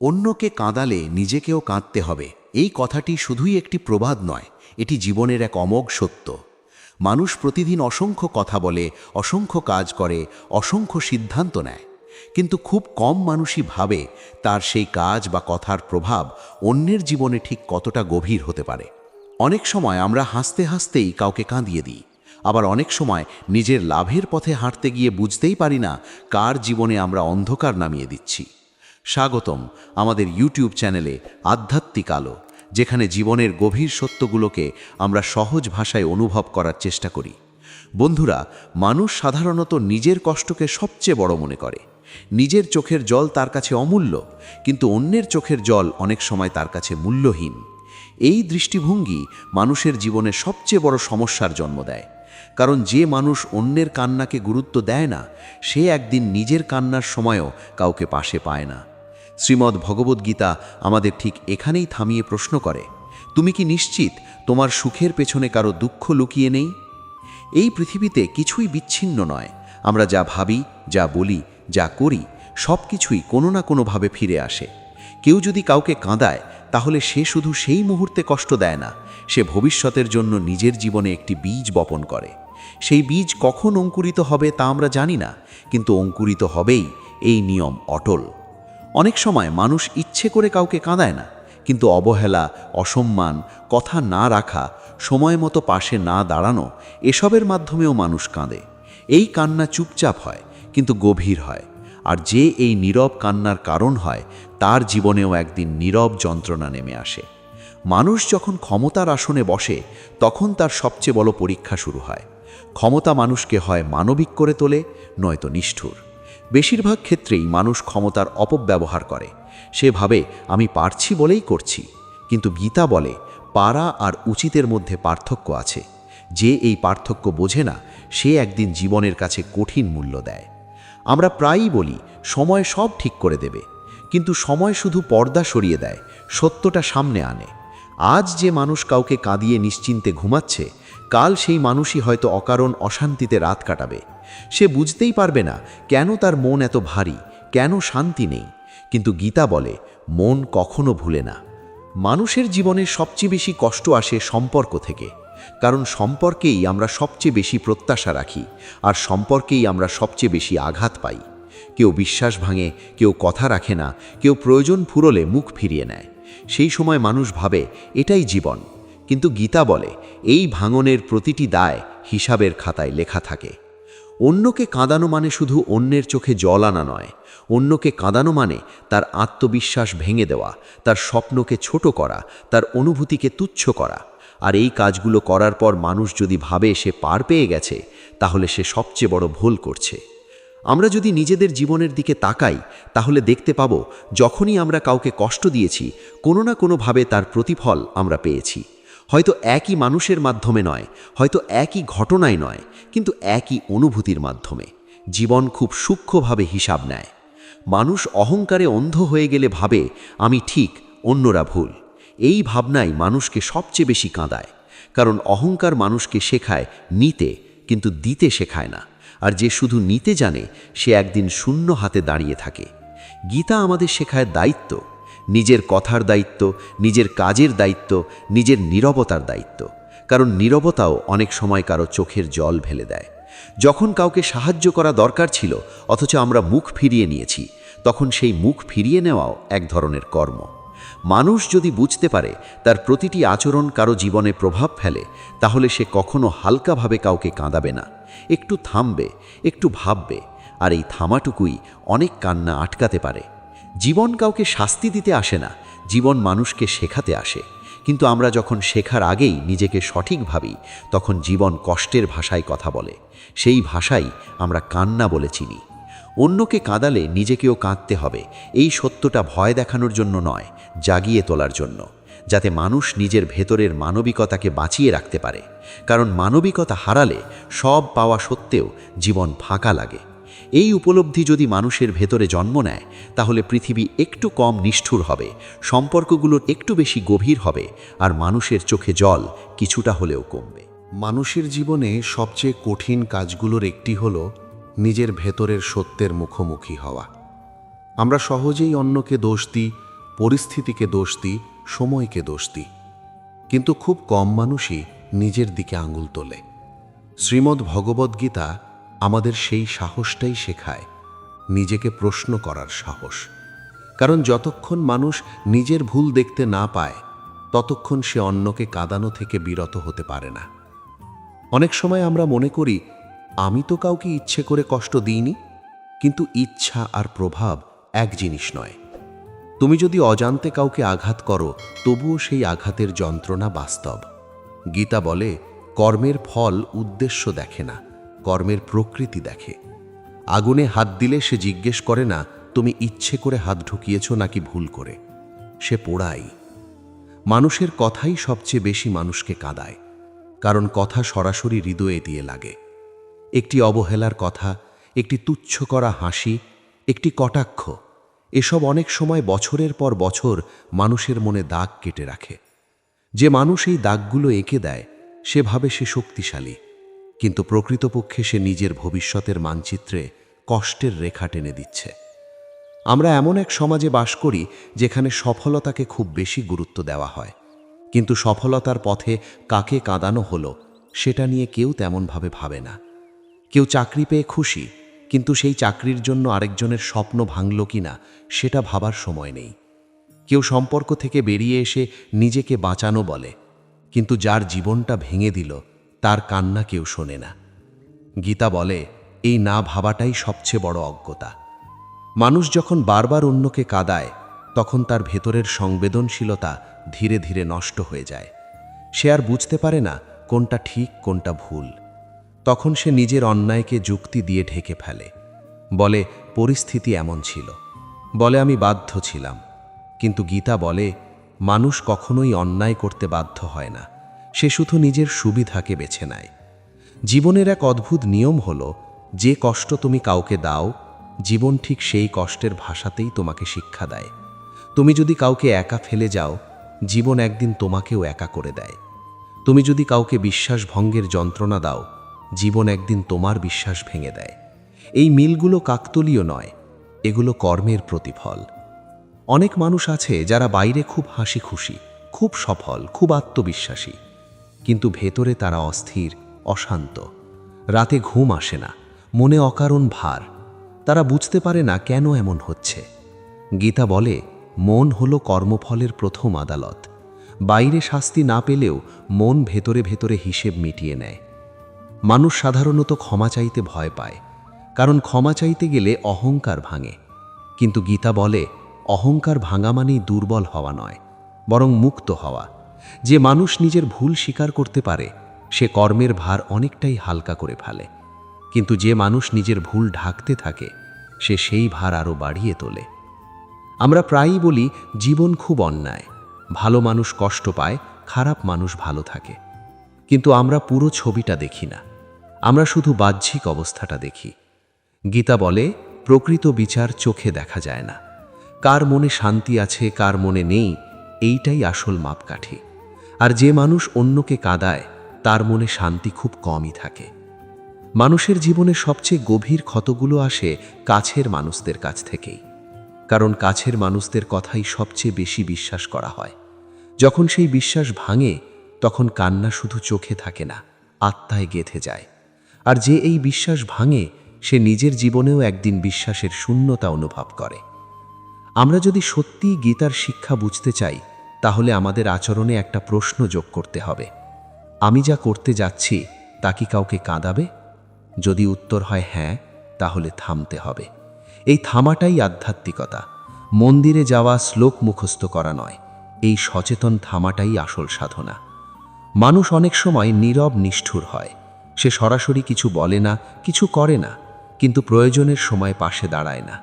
অন্যকে কাঁদালে নিজেকেও কাঁদতে হবে। এই কথাটি শুধুই একটি প্রবাদ নয়, এটি জীবনের এক অমোঘ সত্য। মানুষ প্রতিদিন অসংখ্য কথা বলে, অসংখ্য কাজ করে, অসংখ্য সিদ্ধান্ত নেয়। কিন্তু খুব কম মানুষই ভাবে তার সেই কাজ বা কথার প্রভাব অন্যের জীবনে ঠিক কতটা গভীর হতে পারে। অনেক সময় আমরা হাসতে হাসতেই কাউকে কাঁদিয়ে দিই। আবার অনেক সময় নিজের লাভের পথে হাঁটতে গিয়ে বুঝতেই পারি না কার জীবনে আমরা অন্ধকার নামিয়ে দিচ্ছি। স্বাগতম আমাদের ইউটিউব চ্যানেলে আধ্যাত্মিক আলো, যেখানে জীবনের গভীর সত্যগুলোকে আমরা সহজ ভাষায় অনুভব করার চেষ্টা করি। বন্ধুরা, মানুষ সাধারণত নিজের কষ্টকে সবচেয়ে বড় মনে করে। নিজের চোখের জল তার কাছে অমূল্য, কিন্তু অন্যের চোখের জল অনেক সময় তার কাছে মূল্যহীন। এই দৃষ্টিভঙ্গি মানুষের জীবনে সবচেয়ে বড় সমস্যার জন্ম দেয়। কারণ যে মানুষ অন্যের কান্নাকে গুরুত্ব দেয় না, সে একদিন নিজের কান্নার সময়ও কাউকে পাশে পায় না। শ্রীমদ্ ভগবদ্গীতা আমাদের ঠিক এখানেই থামিয়ে প্রশ্ন করে, তুমি কি নিশ্চিত তোমার সুখের পেছনে কারও দুঃখ লুকিয়ে নেই? এই পৃথিবীতে কিছুই বিচ্ছিন্ন নয়। আমরা যা ভাবি, যা বলি, যা করি সব কিছুই কোনো না কোনোভাবে ফিরে আসে। কেউ যদি কাউকে কাঁদায়, তাহলে সে শুধু সেই মুহূর্তে কষ্ট দেয় না, সে ভবিষ্যতের জন্য নিজের জীবনে একটি বীজ বপন করে। সেই বীজ কখন অঙ্কুরিত হবে তা আমরা জানি না, কিন্তু অঙ্কুরিত হবেই এই নিয়ম অটল। অনেক সময় মানুষ ইচ্ছে করে কাউকে কাঁদায় না, কিন্তু অবহেলা, অসম্মান, কথা না রাখা, সময় মতো পাশে না দাঁড়ানো, এসবের মাধ্যমেও মানুষ কাঁদে। এই কান্না চুপচাপ হয়, কিন্তু গভীর হয়। আর যে এই নীরব কান্নার কারণ হয়, তার জীবনেও একদিন নীরব যন্ত্রণা নেমে আসে। মানুষ যখন ক্ষমতার আসনে বসে, তখন তার সবচেয়ে বড় পরীক্ষা শুরু হয়। ক্ষমতা মানুষকে হয় মানবিক করে তোলে, নয়তো নিষ্ঠুর। বেশিরভাগ ক্ষেত্রেই মানুষ ক্ষমতার অপব্যবহার করে। সে ভাবে, আমি পারছি বলেই করছি। কিন্তু গীতা বলে, পারা আর উচিতের মধ্যে পার্থক্য আছে। যে এই পার্থক্য বোঝে না, সে একদিন জীবনের কাছে কঠিন মূল্য দেয়। আমরা প্রায়ই বলি, সময় সব ঠিক করে দেবে। কিন্তু সময় শুধু পর্দা সরিয়ে দেয়, সত্যটা সামনে আনে। আজ যে মানুষ কাউকে কাঁদিয়ে নিশ্চিন্তে ঘুমাচ্ছে, কাল সেই মানুষই হয়তো অকারণ অশান্তিতে রাত কাটাবে। সে বুঝতেই পারবে না কেন তার মন এত ভারী, কেন শান্তি নেই। কিন্তু গীতা বলে, মন কখনো ভুলে না। মানুষের জীবনে সবচেয়ে বেশি কষ্ট আসে সম্পর্ক থেকে। কারণ সম্পর্কেই আমরা সবচেয়ে বেশি প্রত্যাশা রাখি, আর সম্পর্কেই আমরা সবচেয়ে বেশি আঘাত পাই। কেউ বিশ্বাস ভাঙে, কেউ কথা রাখে না, কেউ প্রয়োজন ফুরলে মুখ ফিরিয়ে নেয়। সেই সময় মানুষ ভাবে, এটাই জীবন। কিন্তু গীতা বলে, এই ভাঙনের প্রতিটি দায় হিসাবের খাতায় লেখা থাকে। অন্যকে কাঁদানো মানে শুধু অন্যের চোখে জল আনা নয়। অন্যকে কাঁদানো মানে তার আত্মবিশ্বাস ভেঙে দেওয়া, তার স্বপ্নকে ছোট করা, তার অনুভূতিকে তুচ্ছ করা। আর এই কাজগুলো করার পর মানুষ যদি ভাবে সে পার পেয়ে গেছে, তাহলে সে সবচেয়ে বড় ভুল করছে। আমরা যদি নিজেদের জীবনের দিকে তাকাই, তাহলে দেখতে পাব, যখনই আমরা কাউকে কষ্ট দিয়েছি, কোনো না কোনোভাবে তার প্রতিফল আমরা পেয়েছি। হয়তো একই মানুষের মাধ্যমে নয়, হয়তো একই ঘটনায় নয়, কিন্তু একই অনুভূতির মাধ্যমে। জীবন খুব সূক্ষ্মভাবে হিসাব নেয়। মানুষ অহংকারে অন্ধ হয়ে গেলে ভাবে, আমি ঠিক, অন্যরা ভুল। এই ভাবনাই মানুষকে সবচেয়ে বেশি কাঁদায়। কারণ অহংকার মানুষকে শেখায় নিতে, কিন্তু দিতে শেখায় না। আর যে শুধু নিতে জানে, সে একদিন শূন্য হাতে দাঁড়িয়ে থাকে। গীতা আমাদের শেখায় দায়িত্ব নিজের কথার দায়িত্ব, নিজের কাজের দায়িত্ব, নিজের নীরবতার দায়িত্ব। কারণ নীরবতাও অনেক সময় কারও চোখের জল ভেলে দেয়। যখন কাউকে সাহায্য করা দরকার ছিল, অথচ আমরা মুখ ফিরিয়ে নিয়েছি, তখন সেই মুখ ফিরিয়ে নেওয়াও এক ধরনের কর্ম। মানুষ যদি বুঝতে পারে, তার প্রতিটি আচরণ কারও জীবনে প্রভাব ফেলে, তাহলে সে কখনো হালকাভাবে কাউকে কাঁদাবে না। একটু থামবে, একটু ভাববে, আর এই থামাটুকুই অনেক কান্না আটকাতে পারে। জীবন কাউকে শাস্তি দিতে আসে না, জীবন মানুষকে শেখাতে আসে। কিন্তু আমরা যখন শেখার আগেই নিজেকে সঠিক ভাবি, তখন জীবন কষ্টের ভাষায় কথা বলে। সেই ভাষাই আমরা কান্না বলে চিনি। অন্যকে কাঁদালে নিজেকেও কাঁদতে হবে। এই সত্যটা ভয় দেখানোর জন্য নয়, জাগিয়ে তোলার জন্য। যাতে মানুষ নিজের ভেতরের মানবিকতাকে বাঁচিয়ে রাখতে পারে। কারণ মানবিকতা হারালে সব পাওয়া সত্ত্বেও জীবন ফাঁকা লাগে। এই উপলব্ধি যদি মানুষের ভেতরে জন্ম নেয়, তাহলে পৃথিবী একটু কম নিষ্ঠুর হবে, সম্পর্কগুলো একটু বেশি গভীর হবে, আর মানুষের চোখে জল কিছুটা হলেও কমবে। মানুষের জীবনে সবচেয়ে কঠিন কাজগুলোর একটি হল নিজের ভেতরের সত্যের মুখোমুখি হওয়া। আমরা সহজেই অন্যকে দোষ দিই, পরিস্থিতিকে দোষ দিই, সময়কে দোষ দিই। কিন্তু খুব কম মানুষই নিজের দিকে আঙুল তোলে। শ্রীমদ্ ভগবদ্গীতা আমাদের সেই সাহসটাই শেখায়, নিজেকে প্রশ্ন করার সাহস। কারণ যতক্ষণ মানুষ নিজের ভুল দেখতে না পায়, ততক্ষণ সে অন্যকে কাঁদানো থেকে বিরত হতে পারে না। অনেক সময় আমরা মনে করি, আমি তো কাউকে ইচ্ছে করে কষ্ট দিইনি। কিন্তু ইচ্ছা আর প্রভাব এক জিনিস নয়। তুমি যদি অজান্তে কাউকে আঘাত করো, তবুও সেই আঘাতের যন্ত্রণা বাস্তব। গীতা বলে, কর্মের ফল উদ্দেশ্য দেখে না। কর্মের প্রকৃতি দেখে। আগুনে হাত দিলে সে জিজ্ঞেস করে, না, তুমি ইচ্ছে করে হাত ঢুকিয়েছ নাকি ভুল করে? সে পোড়াই মানুষের কথাই সবচেয়ে বেশি মানুষকে কাঁদায়, কারণ কথা সরাসরি হৃদয়ে দিয়ে লাগে। একটি অবহেলার কথা, একটি তুচ্ছ করা হাসি, একটি কটাক্ষ, এসব অনেক সময় বছরের পর বছর মানুষের মনে দাগ কেটে রাখে। যে মানুষ এই দাগগুলো এঁকে দেয়, সেভাবে সে শক্তিশালী। কিন্তু প্রকৃতপক্ষে সে নিজের ভবিষ্যতের মানচিত্রে কষ্টের রেখা টেনে দিচ্ছে। আমরা এমন এক সমাজে বাস করি যেখানে সফলতাকে খুব বেশি গুরুত্ব দেওয়া হয়। কিন্তু সফলতার পথে কাকে কাঁদানো হলো, সেটা নিয়ে কেউ তেমনভাবে ভাবে না। কেউ চাকরি পেয়ে খুশি, কিন্তু সেই চাকরির জন্য আরেকজনের স্বপ্ন ভাঙল কিনা, সেটা ভাবার সময় নেই। কেউ সম্পর্ক থেকে বেরিয়ে এসে নিজেকে বাঁচানো বলে, কিন্তু যার জীবনটা ভেঙে দিল তার কান্না কেউ শোনে না। গীতা বলে, এই না ভাবাটাই সবচেয়ে বড় অজ্ঞতা। মানুষ যখন বারবার অন্যকে কাদায়, তখন তার ভেতরের সংবেদনশীলতা ধীরে ধীরে নষ্ট হয়ে যায়। সে আর বুঝতে পারে না কোনটা ঠিক, কোনটা ভুল। তখন সে নিজের অন্যায়কে যুক্তি দিয়ে ঢেকে ফেলে। বলে, পরিস্থিতি এমন ছিল। বলে, আমি বাধ্য ছিলাম। কিন্তু গীতা বলে, মানুষ কখনোই অন্যায় করতে বাধ্য হয় না। সে শুধু নিজের সুবিধাকে বেছে নেয়। জীবনের এক অদ্ভুত নিয়ম হল, যে কষ্ট তুমি কাউকে দাও, জীবন ঠিক সেই কষ্টের ভাষাতেই তোমাকে শিক্ষা দেয়। তুমি যদি কাউকে একা ফেলে যাও, জীবন একদিন তোমাকেও একা করে দেয়। তুমি যদি কাউকে বিশ্বাস ভঙ্গের যন্ত্রণা দাও, জীবন একদিন তোমার বিশ্বাস ভেঙে দেয়। এই মিলগুলো কাকতলীয় নয়, এগুলো কর্মের প্রতিফল। অনেক মানুষ আছে যারা বাইরে খুব হাসি খুশি খুব সফল, খুব আত্মবিশ্বাসী। কিন্তু ভেতরে তারা অস্থির, অশান্ত। রাতে ঘুম আসে না, মনে অকারণ ভার। তারা বুঝতে পারে না কেন এমন হচ্ছে। গীতা বলে, মন হলো কর্মফলের প্রথম আদালত। বাইরে শাস্তি না পেলেও মন ভেতরে ভেতরে হিসেব মিটিয়ে নেয়। মানুষ সাধারণত ক্ষমা চাইতে ভয় পায়, কারণ ক্ষমা চাইতে গেলে অহংকার ভাঙে। কিন্তু গীতা বলে, অহংকার ভাঙা মানেই দুর্বল হওয়া নয়, বরং মুক্ত হওয়া। যে মানুষ নিজের ভুল স্বীকার করতে পারে, সে কর্মের ভার অনেকটাই হালকা করে ফেলে। কিন্তু যে মানুষ নিজের ভুল ঢাকতে থাকে, সে সেই ভার আরও বাড়িয়ে তোলে। আমরা প্রায়ই বলি, জীবন খুব অন্যায়। ভালো মানুষ কষ্ট পায়, খারাপ মানুষ ভালো থাকে। কিন্তু আমরা পুরো ছবিটা দেখি না। আমরা শুধু বাহ্যিক অবস্থাটা দেখি। গীতা বলে, প্রকৃত বিচার চোখে দেখা যায় না। কার মনে শান্তি আছে, কার মনে নেই, এইটাই আসল মাপকাঠি। আর যে মানুষ অন্যকে কাঁদায়, তার মনে শান্তি খুব কমই থাকে। মানুষের জীবনে সবচেয়ে গভীর ক্ষতগুলো আসে কাছের মানুষদের কাছ থেকেই। কারণ কাছের মানুষদের কথাই সবচেয়ে বেশি বিশ্বাস করা হয়। যখন সেই বিশ্বাস ভাঙে, তখন কান্না শুধু চোখে থাকে না, আত্মায় গেথে যায়। আর যে এই বিশ্বাস ভাঙে, সে নিজের জীবনেও একদিন বিশ্বাসের শূন্যতা অনুভব করে। আমরা যদি সত্যিই গীতার শিক্ষা বুঝতে চাই তাহলে আমাদের আচরণে একটা প্রশ্ন যোগ করতে হবে। আমি যা করতে যাচ্ছি, তা কি কাউকে কাঁদাবে? যদি উত্তর হয় হ্যাঁ তাহলে থামতে হবে। এই থামাটাই আধ্যাত্মিকতা। মন্দিরে যাওয়া শ্লোক মুখস্থ করা নয়। এই সচেতন থামাটাই আসল সাধনা। মানুষ অনেক সময় নীরব নিষ্ঠুর হয়। সে সরাসরি কিছু বলে না, কিছু করে না, কিন্তু প্রয়োজনের সময় পাশে দাঁড়ায় না।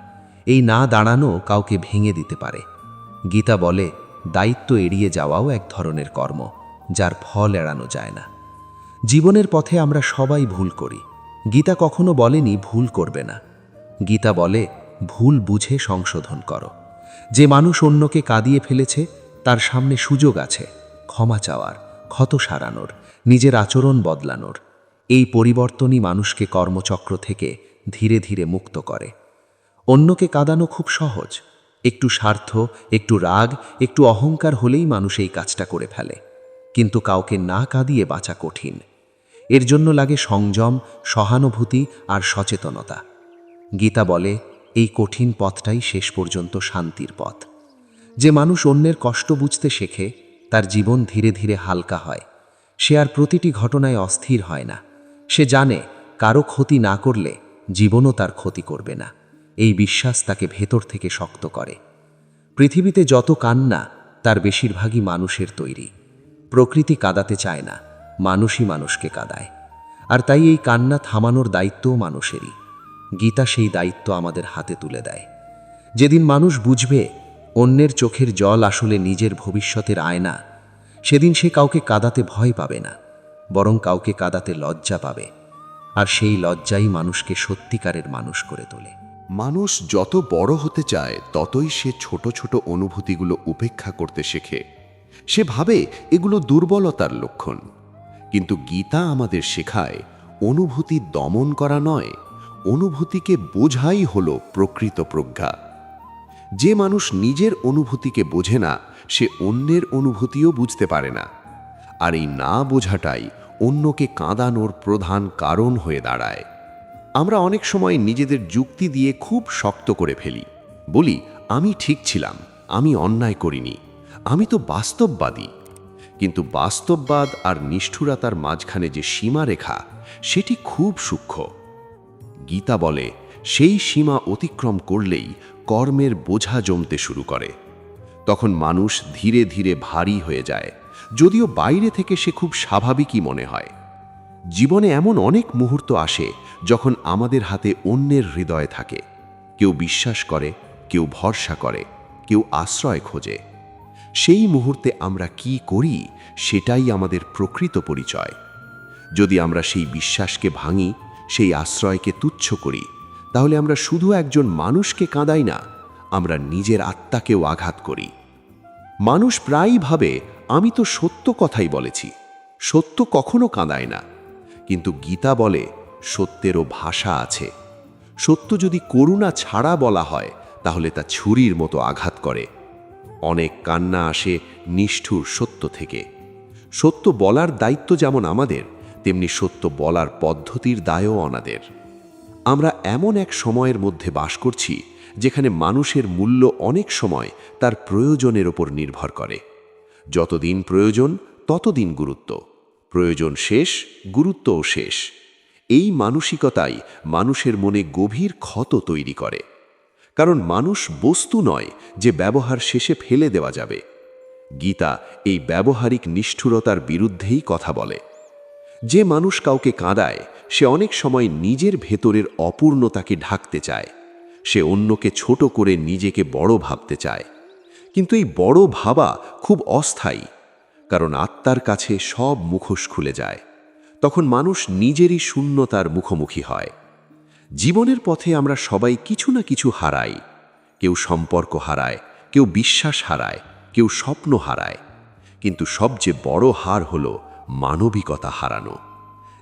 এই না দাঁড়ানো কাউকে ভেঙে দিতে পারে। গীতা বলে দায়িত্ব এড়িয়ে যাওয়াও এক ধরনের কর্ম, যার ফল এড়ানো যায় না। জীবনের পথে আমরা সবাই ভুল করি। গীতা কখনো বলেনি ভুল করবে না। গীতা বলে, ভুল বুঝে সংশোধন করো। যে মানুষ অন্যকে কাঁদিয়ে ফেলেছে, তার সামনে সুযোগ আছে, ক্ষমা চাওয়ার, ক্ষত সারানোর, নিজের আচরণ বদলানোর। এই পরিবর্তনই মানুষকে কর্মচক্র থেকে ধীরে ধীরে মুক্ত করে। অন্যকে কাঁদানো খুব সহজ। একটু স্বার্থ, একটু রাগ, একটু অহংকার হলেই মানুষ এই কাজটা করে ফেলে। কিন্তু কাউকে না কাঁদিয়ে বাঁচা কঠিন। এর জন্য লাগে সংযম, সহানুভূতি আর সচেতনতা। গীতা বলে, এই কঠিন পথটাই শেষ পর্যন্ত শান্তির পথ। যে মানুষ অন্যের কষ্ট বুঝতে শেখে, তার জীবন ধীরে ধীরে হালকা হয়। সে আর প্রতিটি ঘটনায় অস্থির হয় না। সে জানে, কারও ক্ষতি না করলে জীবনও তার ক্ষতি করবে না। এই বিশ্বাস তাকে ভেতর থেকে শক্ত করে। পৃথিবীতে যত কান্না, তার বেশিরভাগই মানুষের তৈরি। প্রকৃতি কাঁদাতে চায় না, মানুষই মানুষকে কাঁদায়। আর তাই এই কান্না থামানোর দায়িত্বও মানুষেরই। গীতা সেই দায়িত্ব আমাদের হাতে তুলে দেয়। যেদিন মানুষ বুঝবে, অন্যের চোখের জল আসলে নিজের ভবিষ্যতের আয়না, সেদিন সে কাউকে কাদাতে ভয় পাবে না, বরং কাউকে কাদাতে লজ্জা পাবে। আর সেই লজ্জাই মানুষকে সত্যিকারের মানুষ করে তোলে। মানুষ যত বড় হতে চায়, ততই সে ছোট ছোট অনুভূতিগুলো উপেক্ষা করতে শেখে। সে ভাবে এগুলো দুর্বলতার লক্ষণ। কিন্তু গীতা আমাদের শেখায়, অনুভূতি দমন করা নয়, অনুভূতিকে বোঝাই হলো প্রকৃত প্রজ্ঞা। যে মানুষ নিজের অনুভূতিকে বোঝে না, সে অন্যের অনুভূতিও বুঝতে পারে না। আর এই না বোঝাটাই অন্যকে কাঁদানোর প্রধান কারণ হয়ে দাঁড়ায়। আমরা অনেক সময় নিজেদের যুক্তি দিয়ে খুব শক্ত করে ফেলি। বলি, আমি ঠিক ছিলাম, আমি অন্যায় করিনি, আমি তো বাস্তববাদী। কিন্তু বাস্তববাদ আর নিষ্ঠুরতার মাঝখানে যে সীমারেখা, সেটি খুব সূক্ষ্ম। গীতা বলে, সেই সীমা অতিক্রম করলেই কর্মের বোঝা জমতে শুরু করে। তখন মানুষ ধীরে ধীরে ভারী হয়ে যায়, যদিও বাইরে থেকে সে খুব স্বাভাবিকই মনে হয়। জীবনে এমন অনেক মুহূর্ত আসে যখন আমাদের হাতে অন্যের হৃদয় থাকে, কেউ বিশ্বাস করে, কেউ ভরসা করে, কেউ আশ্রয় খোঁজে, সেই মুহূর্তে আমরা কি করি সেটাই আমাদের প্রকৃত পরিচয়। যদি আমরা সেই বিশ্বাসকে ভাঙি, সেই আশ্রয়কে তুচ্ছ করি, তাহলে আমরা শুধু একজন মানুষকে কাঁদাই না, আমরা নিজের আত্মাকেও আঘাত করি। মানুষ প্রায়ই ভাবে, আমি তো সত্য কথাই বলেছি, সত্য কখনো কাঁদায় না। কিন্তু গীতা বলে সত্যেরও ভাষা আছে। সত্য যদি করুণা ছাড়া বলা হয়, তাহলে তা ছুরির মতো আঘাত করে। অনেক কান্না আসে নিষ্ঠুর সত্য থেকে। সত্য বলার দায়িত্ব যেমন আমাদের, তেমনি সত্য বলার পদ্ধতির দায়ও অনাদের। আমরা এমন এক সময়ের মধ্যে বাস করছি, যেখানে মানুষের মূল্য অনেক সময় তার প্রয়োজনের ওপর নির্ভর করে। যতদিন প্রয়োজন, ততদিন গুরুত্ব। প্রয়োজন শেষ, গুরুত্বও শেষ। এই মানসিকতাই মানুষের মনে গভীর ক্ষত তৈরি করে। কারণ মানুষ বস্তু নয় যে ব্যবহার শেষে ফেলে দেওয়া যাবে। গীতা এই ব্যবহারিক নিষ্ঠুরতার বিরুদ্ধেই কথা বলে। যে মানুষ কাউকে কাঁদায়, সে অনেক সময় নিজের ভেতরের অপূর্ণতাকে ঢাকতে চায়। সে অন্যকে ছোট করে নিজেকে বড় ভাবতে চায়। কিন্তু এই বড় ভাবা খুব অস্থায়ী, কারণ আত্মার কাছে সব মুখোশ খুলে যায়। তখন মানুষ নিজেরই শূন্যতার মুখোমুখি হয়। জীবনের পথে আমরা সবাই কিছু না কিছু হারাই। কেউ সম্পর্ক হারায়, কেউ বিশ্বাস হারায়, কেউ স্বপ্ন হারায়। কিন্তু সবচেয়ে বড় হার হল মানবিকতা হারানো।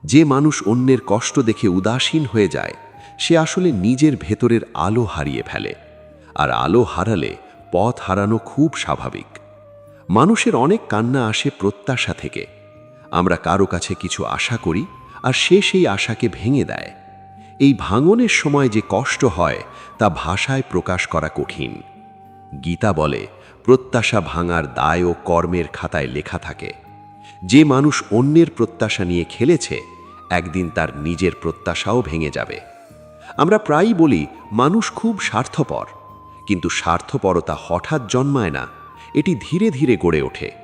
যে মানুষ অন্যের কষ্ট দেখে উদাসীন হয়ে যায়, সে আসলে নিজের ভেতরের আলো হারিয়ে ফেলে। আর আলো হারালে পথ হারানো খুব স্বাভাবিক। মানুষের অনেক কান্না আসে প্রত্যাশা থেকে। আমরা কারও কাছে কিছু আশা করি আর সে সেই আশাকে ভেঙে দেয়। এই ভাঙনের সময় যে কষ্ট হয় তা ভাষায় প্রকাশ করা কঠিন। গীতা বলে, প্রত্যাশা ভাঙার দায় ও কর্মের খাতায় লেখা থাকে। যে মানুষ অন্যের প্রত্যাশা নিয়ে খেলেছে, একদিন তার নিজের প্রত্যাশাও ভেঙে যাবে। আমরা প্রায়ই বলি, মানুষ খুব স্বার্থপর। কিন্তু স্বার্থপরতা হঠাৎ জন্মায় না, এটি ধীরে ধীরে গড়ে ওঠে।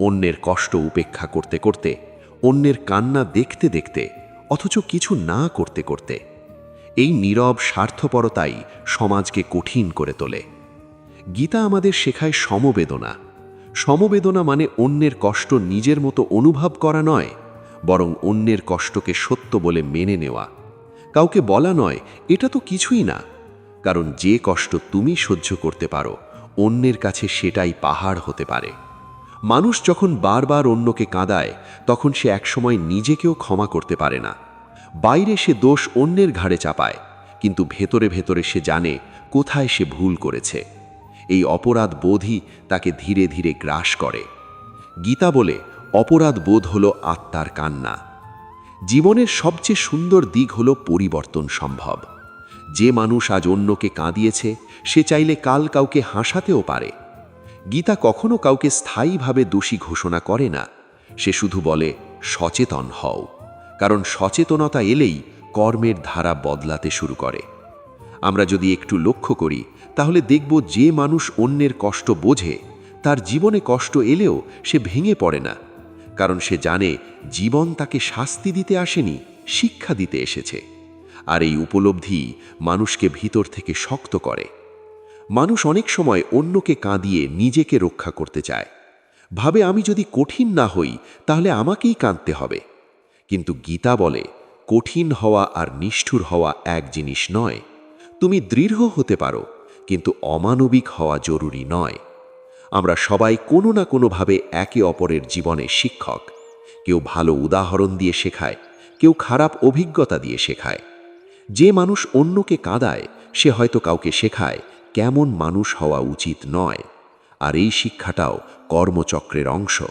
অন্যের কষ্ট উপেক্ষা করতে করতে, অন্যের কান্না দেখতে দেখতে, অথচ কিছু না করতে করতে, এই নীরব স্বার্থপরতাই সমাজকে কঠিন করে তোলে। গীতা আমাদের শেখায় সমবেদনা। সমবেদনা মানে অন্যের কষ্ট নিজের মতো অনুভব করা নয়, বরং অন্যের কষ্টকে সত্য বলে মেনে নেওয়া। কাউকে বলা নয়, এটা তো কিছুই না। কারণ যে কষ্ট তুমি সহ্য করতে পারো, অন্যের কাছে সেটাই পাহাড় হতে পারে। মানুষ যখন বারবার অন্যকে কাঁদায়, তখন সে একসময় নিজেকেও ক্ষমা করতে পারে না। বাইরে সে দোষ অন্যের ঘাড়ে চাপায়, কিন্তু ভেতরে ভেতরে সে জানে কোথায় সে ভুল করেছে। এই অপরাধ বোধই তাকে ধীরে ধীরে গ্রাস করে। গীতা বলে, অপরাধ বোধ হল আত্মার কান্না। জীবনের সবচেয়ে সুন্দর দিক হল পরিবর্তন সম্ভব। যে মানুষ আজ অন্যকে কাঁদিয়েছে, সে চাইলে কাল কাউকে হাসাতেও পারে। গীতা কখনো কাউকে স্থায়ীভাবে দোষী ঘোষণা করে না। সে শুধু বলে, সচেতন হও। কারণ সচেতনতা এলেই কর্মের ধারা বদলাতে শুরু করে। আমরা যদি একটু লক্ষ্য করি, তাহলে দেখব যে মানুষ অন্যের কষ্ট বোঝে, তার জীবনে কষ্ট এলেও সে ভেঙে পড়ে না। কারণ সে জানে, জীবন তাকে শাস্তি দিতে আসেনি, শিক্ষা দিতে এসেছে। আর এই উপলব্ধি মানুষকে ভিতর থেকে শক্ত করে। মানুষ অনেক সময় অন্যকে কাঁদিয়ে নিজেকে রক্ষা করতে চায়। ভাবে, আমি যদি কঠিন না হই, তাহলে আমাকেই কাঁদতে হবে। কিন্তু গীতা বলে, কঠিন হওয়া আর নিষ্ঠুর হওয়া এক জিনিস নয়। তুমি দৃঢ় হতে পারো, কিন্তু অমানবিক হওয়া জরুরি নয়। আমরা সবাই কোনো না কোনোভাবে একে অপরের জীবনে শিক্ষক। কেউ ভালো উদাহরণ দিয়ে শেখায়, কেউ খারাপ অভিজ্ঞতা দিয়ে শেখায়। যে মানুষ অন্যকে কাঁদায়, সে হয়তো কাউকে শেখায় কেমন মানুষ হওয়া উচিত নয়, আর এই শিক্ষাটাও কর্মচক্রের অংশ।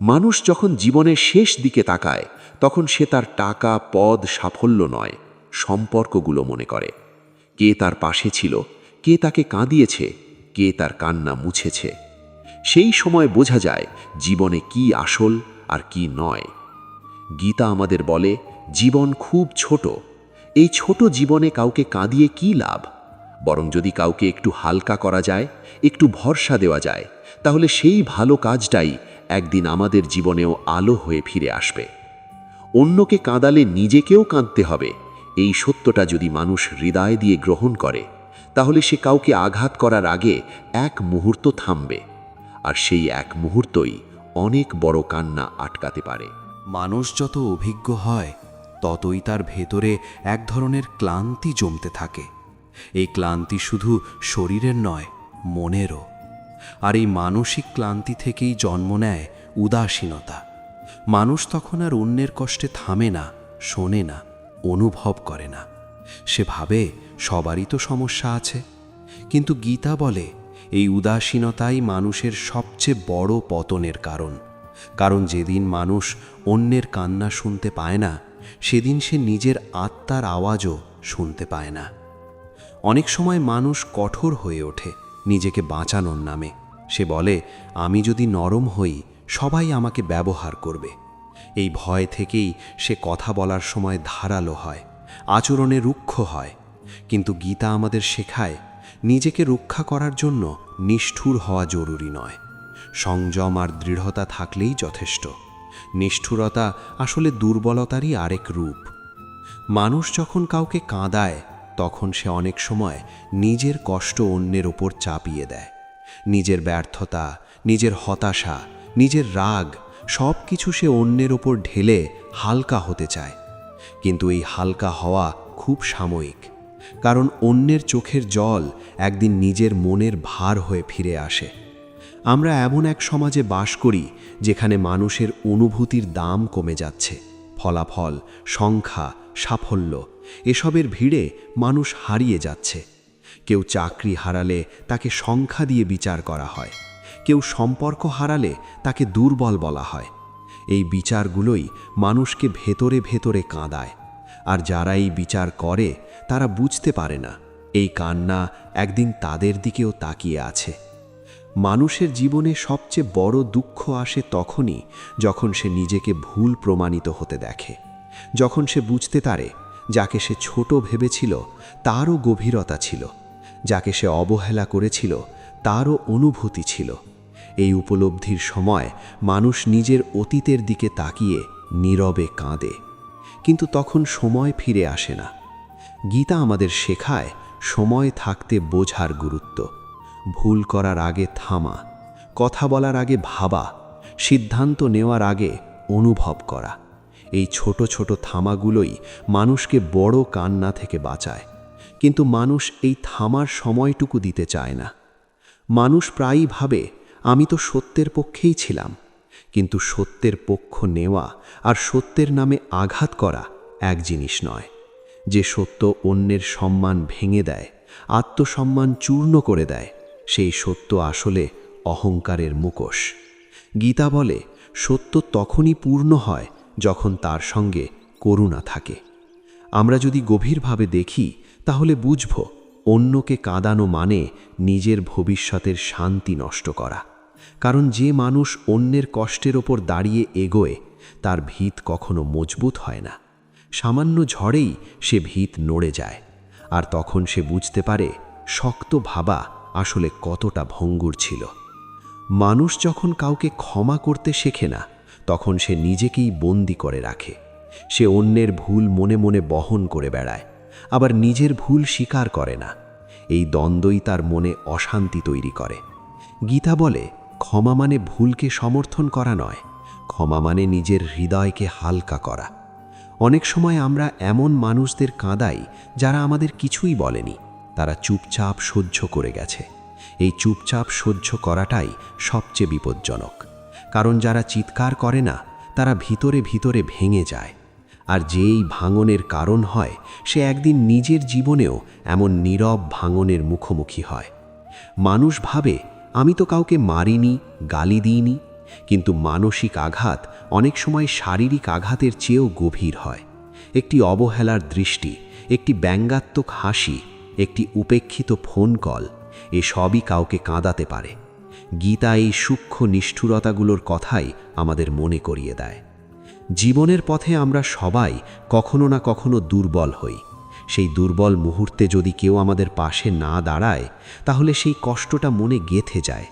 মানুষ যখন জীবনের শেষ দিকে তাকায়, তখন সে তার টাকা, পদ, সাফল্য নয়, সম্পর্কগুলো মনে করে। কে তার পাশে ছিল, কে তাকে কাঁদিয়েছে, কে তার কান্না মুছেছে। সেই সময় বোঝা যায় জীবনে কি আসল আর কি নয়। গীতা আমাদের বলে, জীবন খুব ছোট। এই ছোট জীবনে কাউকে কাঁদিয়ে কি লাভ? বরং যদি কাউকে একটু হালকা করা যায়, একটু ভরসা দেওয়া যায়, তাহলে সেই ভালো কাজটাই একদিন আমাদের জীবনেও আলো হয়ে ফিরে আসবে। অন্যকে কাঁদালে নিজেকেও কাঁদতে হবে, এই সত্যটা যদি মানুষ হৃদয় দিয়ে গ্রহণ করে, তাহলে সে কাউকে আঘাত করার আগে এক মুহূর্ত থামবে, আর সেই এক মুহূর্তই অনেক বড় কান্না আটকাতে পারে। মানুষ যত অভিজ্ঞ হয়, ততই তার ভেতরে এক ধরনের ক্লান্তি জমতে থাকে। এই ক্লান্তি শুধু শরীরের নয়, মনেরও। আর এই মানসিক ক্লান্তি থেকেই জন্ম নেয় উদাসীনতা। মানুষ তখন আর অন্যের কষ্টে থামে না, শোনে না, অনুভব করে না। সে ভাবে সবারই তো সমস্যা আছে। কিন্তু গীতা বলে, এই উদাসীনতাই মানুষের সবচেয়ে বড় পতনের কারণ। কারণ যেদিন মানুষ অন্যের কান্না শুনতে পায় না, সেদিন সে নিজের আত্মার আওয়াজও শুনতে পায় না। অনেক সময় মানুষ কঠোর হয়ে ওঠে নিজেকে বাঁচানোর নামে। সে বলে, আমি যদি নরম হই, সবাই আমাকে ব্যবহার করবে। এই ভয় থেকেই সে কথা বলার সময় ধারালো হয়, আচরণে রুক্ষ হয়। কিন্তু গীতা আমাদের শেখায়, নিজেকে রক্ষা করার জন্য নিষ্ঠুর হওয়া জরুরি নয়। সংযম আর দৃঢ়তা থাকলেই যথেষ্ট। নিষ্ঠুরতা আসলে দুর্বলতারই আরেক রূপ। মানুষ যখন কাউকে কাঁদায় তখন সে অনেক সময় নিজের কষ্ট অন্যের ওপর চাপিয়ে দেয়। নিজের ব্যর্থতা, নিজের হতাশা, নিজের রাগ সব কিছু সে অন্যের ওপর ঢেলে হালকা হতে চায়। কিন্তু এই হালকা হওয়া খুব সাময়িক, কারণ অন্যের চোখের জল একদিন নিজের মনের ভার হয়ে ফিরে আসে। আমরা এমন এক সমাজে বাস করি যেখানে মানুষের অনুভূতির দাম কমে যাচ্ছে। ফলাফল, সংখ্যা সাফল্য। এসবের ভিড়ে মানুষ হারিয়ে যাচ্ছে। কেউ চাকরি হারালে তাকে সংখ্যা দিয়ে বিচার করা হয়। কেউ সম্পর্ক হারালে তাকে দুর্বল বলা হয়। এই বিচারগুলোই মানুষকে ভেতরে ভেতরে কাঁদায়। আর যারা এই বিচার করে, তারা বুঝতে পারে না, এই কান্না একদিন তাদের দিকেও তাকিয়ে আছে। মানুষের জীবনে সবচেয়ে বড় দুঃখ আসে তখনই যখন সে নিজেকে ভুল প্রমাণিত হতে দেখে। যখন সে বুঝতে পারে যাকে সে ছোট ভেবেছিল, তারও গভীরতা ছিল, যাকে সে অবহেলা করেছিল, তারও অনুভূতি ছিল। এই উপলব্ধির সময় মানুষ নিজের অতীতের দিকে তাকিয়ে নীরবে কাঁদে, কিন্তু তখন সময় ফিরে আসে না। গীতা আমাদের শেখায় সময় থাকতে বোঝার গুরুত্ব, ভুল করার আগে থামা, কথা বলার আগে ভাবা, সিদ্ধান্ত নেওয়ার আগে অনুভব করা। এই ছোট ছোট থামাগুলোই মানুষকে বড় কান্না থেকে বাঁচায়। কিন্তু মানুষ এই থামার সময়টুকু দিতে চায় না। মানুষ প্রায়ই ভাবে, আমি তো সত্যের পক্ষেই ছিলাম। কিন্তু সত্যের পক্ষ নেওয়া আর সত্যের নামে আঘাত করা এক জিনিস নয়। যে সত্য অন্যের সম্মান ভেঙে দেয়, আত্মসম্মান চূর্ণ করে দেয়, সেই সত্য আসলে অহংকারের মুখোশ। গীতা বলে, সত্য তখনই পূর্ণ হয় যখন তার সঙ্গে করুণা থাকে। আমরা যদি গভীরভাবে দেখি, তাহলে বুঝব অন্যকে কাঁদানো মানে নিজের ভবিষ্যতের শান্তি নষ্ট করা। কারণ যে মানুষ অন্যের কষ্টের ওপর দাঁড়িয়ে এগোয়, তার ভিত কখনো মজবুত হয় না। সামান্য ঝড়েই সে ভিত নড়ে যায়, আর তখন সে বুঝতে পারে শক্ত ভাবা আসলে কতটা ভঙ্গুর ছিল। মানুষ যখন কাউকে ক্ষমা করতে শেখে না তখন সে নিজেকেই বন্দি করে রাখে। সে অন্যের ভুল মনে মনে বহন করে বেড়ায়, আবার নিজের ভুল স্বীকার করে না। এই দ্বন্দ্বই তার মনে অশান্তি তৈরি করে। গীতা বলে, ক্ষমা মানে ভুলকে সমর্থন করা নয়, ক্ষমা মানে নিজের হৃদয়কে হালকা করা। অনেক সময় আমরা এমন মানুষদের কাঁদাই যারা আমাদের কিছুই বলেনি, তারা চুপচাপ সহ্য করে গেছে। এই চুপচাপ সহ্য করাটাই সবচেয়ে বিপজ্জনক। কারণ যারা চিৎকার করে না, তারা ভিতরে ভিতরে ভেঙে যায়। আর যেই ভাঙনের কারণ হয়, সে একদিন নিজের জীবনেও এমন নীরব ভাঙনের মুখোমুখি হয়। মানুষ ভাবে, আমি তো কাউকে মারিনি, গালি দিইনি। কিন্তু মানসিক আঘাত অনেক সময় শারীরিক আঘাতের চেয়েও গভীর হয়। একটি অবহেলার দৃষ্টি, একটি ব্যঙ্গাত্মক হাসি, একটি উপেক্ষিত ফোন কল এ সবই কাউকে কাঁদাতে পারে। গীতা এই সূক্ষ্ম নিষ্ঠুরতাগুলোর কথাই আমাদের মনে করিয়ে দেয়। জীবনের পথে আমরা সবাই কখনো না কখনো দুর্বল হই। সেই দুর্বল মুহূর্তে যদি কেউ আমাদের পাশে না দাঁড়ায়, তাহলে সেই কষ্টটা মনে গেথে যায়।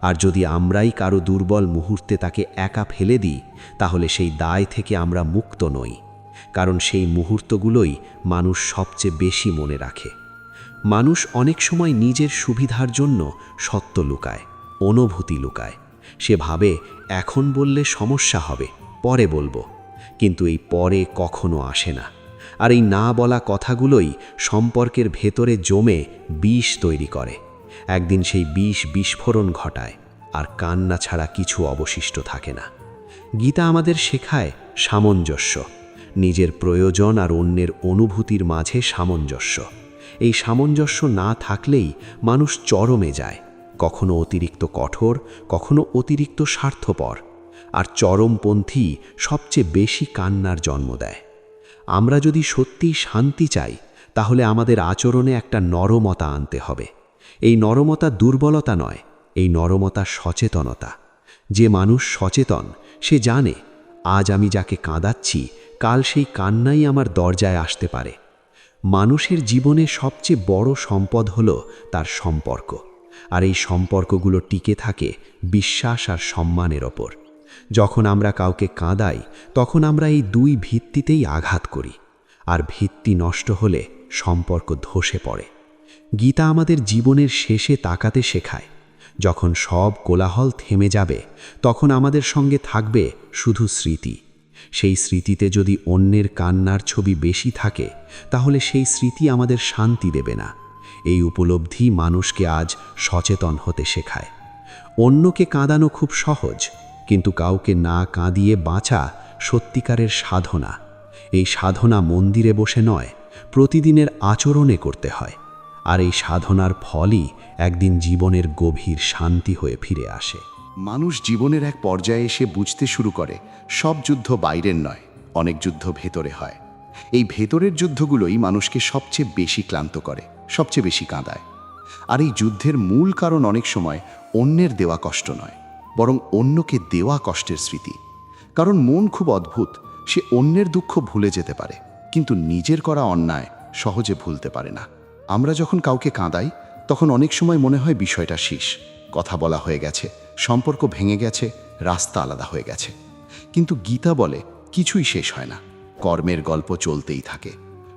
আর যদি আমরাই কারও দুর্বল মুহূর্তে তাকে একা ফেলে দিই, তাহলে সেই দায় থেকে আমরা মুক্ত নই। কারণ সেই মুহূর্তগুলোই মানুষ সবচেয়ে বেশি মনে রাখে। মানুষ অনেক সময় নিজের সুবিধার জন্য সত্য লুকায়। অনুভূতি লুকায়। সে ভাবে, এখন বললে সমস্যা হবে, পরে বলব। কিন্তু এই পরে কখনো আসে না। আর এই না বলা কথাগুলোই সম্পর্কের ভেতরে জমে বিষ তৈরি করে। একদিন সেই বিষ বিস্ফোরণ ঘটায়, আর কান্না ছাড়া কিছু অবশিষ্ট থাকে না। গীতা আমাদের শেখায় সামঞ্জস্য, নিজের প্রয়োজন আর অন্যের অনুভূতির মাঝে সামঞ্জস্য। এই সামঞ্জস্য না থাকলেই মানুষ চরমে যায়। কখনো অতিরিক্ত কঠোর, কখনো অতিরিক্ত স্বার্থপর, আর চরমপন্থী সবচেয়ে বেশি কান্নার জন্ম দেয়। আমরা যদি সত্যি শান্তি চাই, তাহলে আমাদের আচরণে একটা নরমতা আনতে হবে। এই নরমতা দুর্বলতা নয়, এই নরমতা সচেতনতা। যে মানুষ সচেতন, সে জানে, আজ আমি যাকে কাঁদাচ্ছি, কাল সেই কান্নাই আমার দরজায় আসতে পারে। মানুষের জীবনে সবচেয়ে বড় সম্পদ হল তার সম্পর্ক। আর এই সম্পর্কগুলো টিকে থাকে বিশ্বাস আর সম্মানের ওপর। যখন আমরা কাউকে কাঁদাই, তখন আমরা এই দুই ভিত্তিতেই আঘাত করি, আর ভিত্তি নষ্ট হলে সম্পর্ক ধসে পড়ে। গীতা আমাদের জীবনের শেষে তাকাতে শেখায়, যখন সব কোলাহল থেমে যাবে, তখন আমাদের সঙ্গে থাকবে শুধু স্মৃতি। সেই স্মৃতিতে যদি অন্যের কান্নার ছবি বেশি থাকে, তাহলে সেই স্মৃতি আমাদের শান্তি দেবে না। এই উপলব্ধি মানুষকে আজ সচেতন হতে শেখায়। অন্যকে কাঁদানো খুব সহজ, কিন্তু কাউকে না কাঁদিয়ে বাঁচা সত্যিকারের সাধনা। এই সাধনা মন্দিরে বসে নয়, প্রতিদিনের আচরণে করতে হয়। আর এই সাধনার ফলই একদিন জীবনের গভীর শান্তি হয়ে ফিরে আসে। মানুষ জীবনের এক পর্যায়ে এসে বুঝতে শুরু করে, সব যুদ্ধ বাইরের নয়, অনেক যুদ্ধ ভেতরে হয়। এই ভেতরের যুদ্ধগুলোই মানুষকে সবচেয়ে বেশি ক্লান্ত করে, সবচেয়ে বেশি কাঁদায়। আর এই যুদ্ধের মূল কারণ অনেক সময় অন্যের দেওয়া কষ্ট নয়, বরং অন্যকে দেওয়া কষ্টের স্মৃতি। কারণ মন খুব অদ্ভুত, সে অন্যের দুঃখ ভুলে যেতে পারে, কিন্তু নিজের করা অন্যায় সহজে ভুলতে পারে না। আমরা যখন কাউকে কাঁদাই, তখন অনেক সময় মনে হয় বিষয়টা শীষ, কথা বলা হয়ে গেছে, সম্পর্ক ভেঙে গেছে, রাস্তা আলাদা হয়ে গেছে। কিন্তু গীতা বলে কিছুই শেষ হয় না। কর্মের গল্প চলতেই থাকে।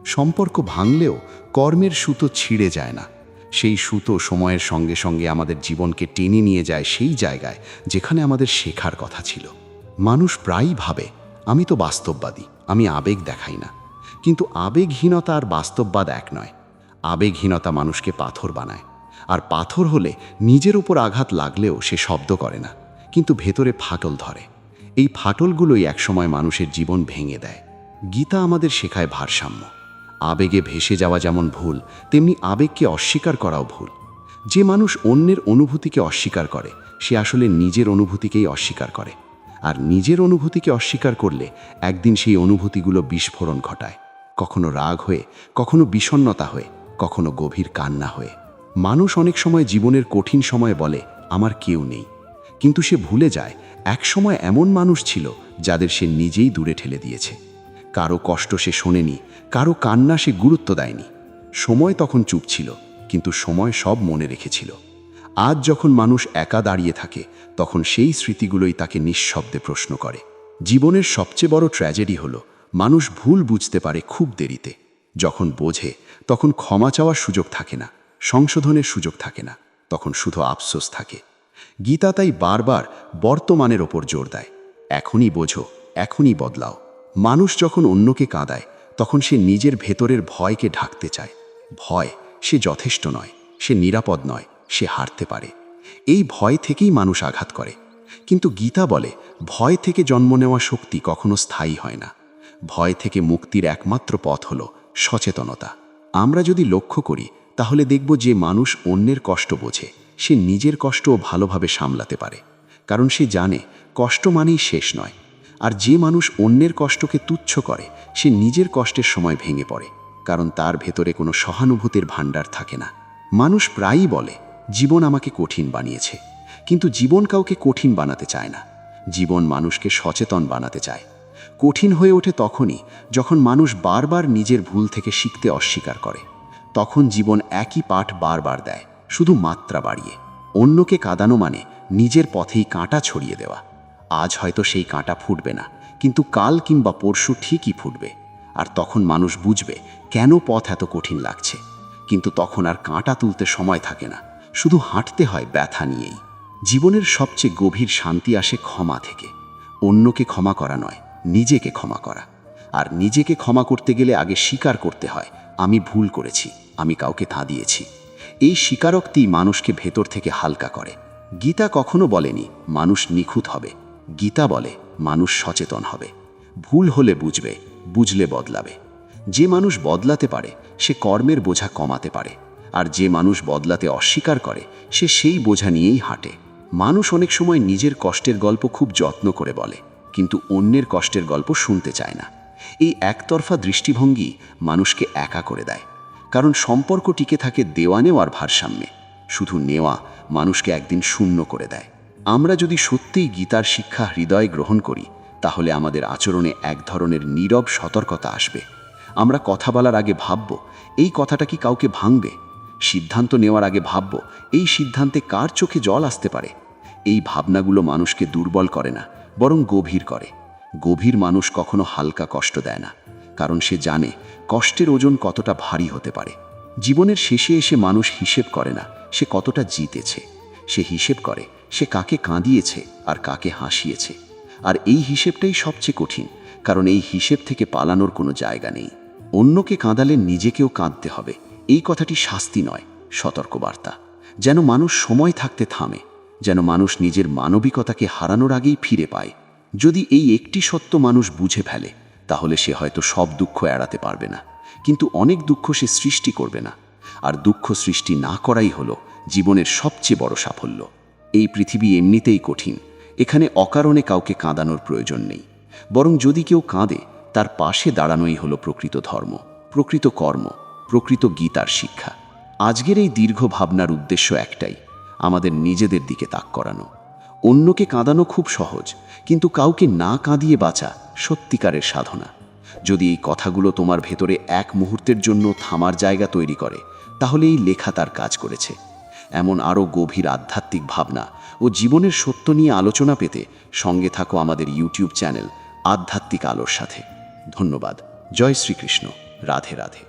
সম্পর্ক ভাঙলেও কর্মের সুতো ছিঁড়ে যায় না। সেই সুতো সময়ের সঙ্গে সঙ্গে আমাদের জীবনকে টেনে নিয়ে যায় সেই জায়গায় যেখানে আমাদের শেখার কথা ছিল। মানুষ প্রায়ই ভাবে, আমি তো বাস্তববাদী, আমি আবেগ দেখাই না। কিন্তু আবেগহীনতা আর বাস্তববাদ এক নয়। আবেগহীনতা মানুষকে পাথর বানায়। আর পাথর হলে নিজের উপর আঘাত লাগলেও সে শব্দ করে না, কিন্তু ভেতরে ফাটল ধরে। এই ফাটলগুলোই একসময় মানুষের জীবন ভেঙে দেয়। গীতা আমাদের শেখায় ভারসাম্য। আবেগে ভেসে যাওয়া যেমন ভুল, তেমনি আবেগকে অস্বীকার করাও ভুল। যে মানুষ অন্যের অনুভূতিকে অস্বীকার করে, সে আসলে নিজের অনুভূতিকেই অস্বীকার করে। আর নিজের অনুভূতিকে অস্বীকার করলে একদিন সেই অনুভূতিগুলো বিস্ফোরণ ঘটায়। কখনো রাগ হয়ে, কখনো বিষণ্ণতা হয়ে, কখনো গভীর কান্না হয়ে। মানুষ অনেক সময় জীবনের কঠিন সময়ে বলে, আমার কেউ নেই। কিন্তু সে ভুলে যায় এক সময় এমন মানুষ ছিল যাদের সে নিজেই দূরে ঠেলে দিয়েছে। কারও কষ্ট সে শোনেনি, কারও কান্না সে গুরুত্ব দেয়নি। সময় তখন চুপ ছিল, কিন্তু সময় সব মনে রেখেছিল। আজ যখন মানুষ একা দাঁড়িয়ে থাকে, তখন সেই স্মৃতিগুলোই তাকে নিঃশব্দে প্রশ্ন করে। জীবনের সবচেয়ে বড় ট্র্যাজেডি হলো, মানুষ ভুল বুঝতে পারে খুব দেরিতে। যখন বোঝে, তখন ক্ষমা চাওয়ার সুযোগ থাকে না, সংশোধনের সুযোগ থাকে না, তখন শুধু আফসোস থাকে। গীতা তাই বারবার বর্তমানের ওপর জোর দেয়, এখনই বোঝো, এখনই বদলাও। মানুষ যখন অন্যকে কাঁদায়, তখন সে নিজের ভেতরের ভয়কে ঢাকতে চায়। ভয় সে যথেষ্ট নয়, সে নিরাপদ নয়, সে হারতে পারে। এই ভয় থেকেই মানুষ আঘাত করে। কিন্তু গীতা বলে, ভয় থেকে জন্ম নেওয়া শক্তি কখনো স্থায়ী হয় না। ভয় থেকে মুক্তির একমাত্র পথ হল সচেতনতা। আমরা যদি লক্ষ্য করি, তাহলে দেখব যে মানুষ অন্যের কষ্ট বোঝে, সে নিজের কষ্টও ভালোভাবে সামলাতে পারে। কারণ সে জানে, কষ্ট মানেই শেষ নয়। আর যে মানুষ অন্যের কষ্টকে তুচ্ছ করে, সে নিজের কষ্টের সময় ভেঙে পড়ে, কারণ তার ভেতরে কোনো সহানুভূতির ভাণ্ডার থাকে না। মানুষ প্রায়ই বলে, জীবন আমাকে কঠিন বানিয়েছে। কিন্তু জীবন কাউকে কঠিন বানাতে চায় না। জীবন মানুষকে সচেতন বানাতে চায়। কঠিন হয়ে ওঠে তখনই যখন মানুষ বারবার নিজের ভুল থেকে শিখতে অস্বীকার করে। তখন জীবন একই পাঠ বারবার দেয়, শুধু মাত্রা বাড়িয়ে। অন্যকে কাঁদানো মানে নিজের পথেই কাঁটা ছড়িয়ে দেওয়া। আজ হয়তো সেই কাঁটা ফুটবে না, কিন্তু কাল কিংবা পরশু ঠিকই ফুটবে। আর তখন মানুষ বুঝবে কেন পথ এত কঠিন লাগছে। কিন্তু তখন আর কাঁটা তুলতে সময় থাকে না, শুধু হাঁটতে হয় ব্যথা নিয়েই। জীবনের সবচেয়ে গভীর শান্তি আসে ক্ষমা থেকে। অন্যকে ক্ষমা করা নয়, নিজেকে ক্ষমা করা। আর নিজেকে ক্ষমা করতে গেলে আগে স্বীকার করতে হয়, আমি ভুল করেছি, আমি কাউকে তা দিয়েছি। এই স্বীকারোক্তি মানুষকে ভেতর থেকে হালকা করে। গীতা কখনো বলেনি, মানুষ নিখুঁত হবে। গীতা বলে, মানুষ সচেতন হবে। ভুল হলে বুঝবে, বুঝলে বদলাবে। যে মানুষ বদলাতে পারে, সে কর্মের বোঝা কমাতে পারে। আর যে মানুষ বদলাতে অস্বীকার করে, সে সেই বোঝা নিয়েই হাঁটে। মানুষ অনেক সময় নিজের কষ্টের গল্প খুব যত্ন করে বলে, কিন্তু অন্যের কষ্টের গল্প শুনতে চায় না। এই একতরফা দৃষ্টিভঙ্গি মানুষকে একা করে দেয়। কারণ সম্পর্ক টিকে থাকে দেওয়া নেওয়ার ভারসাম্যে। শুধু নেওয়া মানুষকে একদিন শূন্য করে দেয়। আমরা যদি সত্যিই গীতার শিক্ষা হৃদয় গ্রহণ করি, তাহলে আমাদের আচরণে এক ধরনের নীরব সতর্কতা আসবে। আমরা কথা বলার আগে ভাবব, এই কথাটা কি কাউকে ভাঙবে? সিদ্ধান্ত নেওয়ার আগে ভাবব, এই সিদ্ধান্তে কার চোখে জল আসতে পারে? এই ভাবনাগুলো মানুষকে দুর্বল করে না, বরং গভীর করে। গভীর মানুষ কখনো হালকা কষ্ট দেয় না, কারণ সে জানে কষ্টের ওজন কতটা ভারী হতে পারে। জীবনের শেষে এসে মানুষ হিসেব করে না, সে কতটা জিতেছে। সে হিসেব করে সে কাকে কাঁদিয়েছে আর কাকে হাসিয়েছে। আর এই হিসেবটাই সবচেয়ে কঠিন, কারণ এই হিসেব থেকে পালানোর কোনো জায়গা নেই। অন্যকে কাঁদালে নিজেকেও কাঁদতে হবে। এই কথাটি শাস্তি নয়, সতর্কবার্তা। যেন মানুষ সময় থাকতে থামে, যেন মানুষ নিজের মানবিকতাকে হারানোর আগেই ফিরে পায়। যদি এই একটি সত্য মানুষ বুঝে ফেলে, তাহলে সে হয়তো সব দুঃখ এড়াতে পারবে না। কিন্তু অনেক দুঃখ সে সৃষ্টি করবে না। আর দুঃখ সৃষ্টি না করাই হলো জীবনের সবচেয়ে বড় সাফল্য। এই পৃথিবী এমনিতেই কঠিন। এখানে অকারণে কাউকে কাঁদানোর প্রয়োজন নেই। বরং যদি কেউ কাঁদে, তার পাশে দাঁড়ানোই হলো প্রকৃত ধর্ম, প্রকৃত কর্ম, প্রকৃত গীতার শিক্ষা। আজকের এই দীর্ঘ ভাবনার উদ্দেশ্য একটাই, আমাদের নিজেদের দিকে তাক করানো। অন্যকে কাঁদানো খুব সহজ, কিন্তু কাউকে না কাঁদিয়ে বাঁচা সত্যিকারের সাধনা। যদি এই কথাগুলো তোমার ভেতরে এক মুহূর্তের জন্য থামার জায়গা তৈরি করে, তাহলে এই লেখা তার কাজ করেছে। এমন আরও গভীর আধ্যাত্মিক ভাবনা ও জীবনের সত্য নিয়ে আলোচনা পেতে সঙ্গে থাকো আমাদের ইউটিউব চ্যানেল আধ্যাত্মিক আলোর সাথে। ধন্যবাদ। জয় শ্রীকৃষ্ণ। রাধে রাধে।